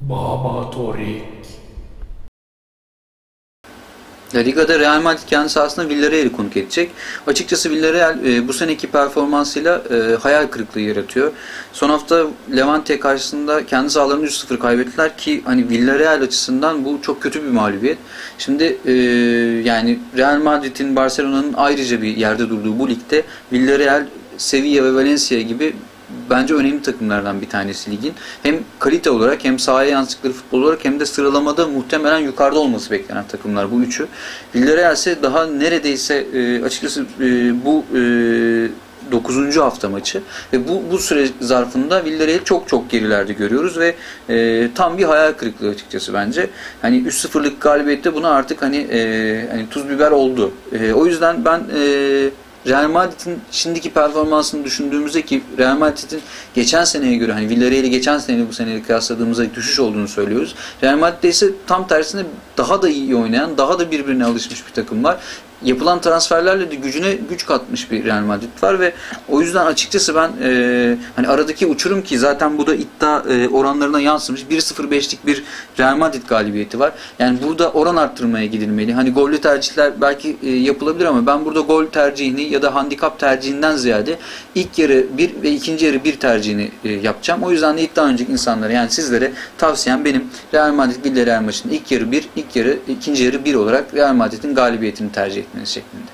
Baba Torik. La Liga'da Real Madrid kendi sahasında Villarreal'i konuk edecek. Açıkçası Villarreal e, bu seneki performansıyla e, hayal kırıklığı yaratıyor. Son hafta Levante karşısında kendi sahalarını 3-0 kaybettiler ki hani Villarreal açısından bu çok kötü bir mağlubiyet. Şimdi e, yani Real Madrid'in Barcelona'nın ayrıca bir yerde durduğu bu ligde Villarreal, Sevilla ve Valencia gibi bence önemli takımlardan bir tanesi ligin. Hem kalite olarak hem sahaya yansıttıkları futbol olarak hem de sıralamada muhtemelen yukarıda olması beklenen takımlar bu üçü. Villarreal ise daha neredeyse e, açıkçası e, bu e, 9. hafta maçı ve bu bu süre zarfında Villarreal'i çok çok gerilerde görüyoruz ve e, tam bir hayal kırıklığı açıkçası bence. Hani 3-0'lık galibiyette buna artık hani e, hani tuz biber oldu. E, o yüzden ben e, Real Madrid'in şimdiki performansını düşündüğümüzde ki Real Madrid'in geçen seneye göre hani Villarreal'i geçen seneyle bu seneyle kıyasladığımızda düşüş olduğunu söylüyoruz. Real Madrid'de ise tam tersine daha da iyi oynayan, daha da birbirine alışmış bir takım var. Yapılan transferlerle de gücüne güç katmış bir Real Madrid var ve o yüzden açıkçası ben e, hani aradaki uçurum ki zaten bu da iddia e, oranlarına yansımış 1-0-5'lik bir Real Madrid galibiyeti var. Yani burada oran arttırmaya gidilmeli. Hani gollü tercihler belki e, yapılabilir ama ben burada gol tercihini ya da handikap tercihinden ziyade ilk yarı bir ve ikinci yarı bir tercihini e, yapacağım. O yüzden de iddia önceki insanlara yani sizlere tavsiyem benim Real Madrid Villarreal maçının ilk yarı bir, ilk yarı ikinci yarı bir olarak Real Madrid'in galibiyetini tercih etmeniz şeklinde.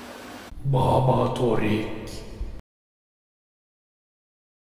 Baba Torik.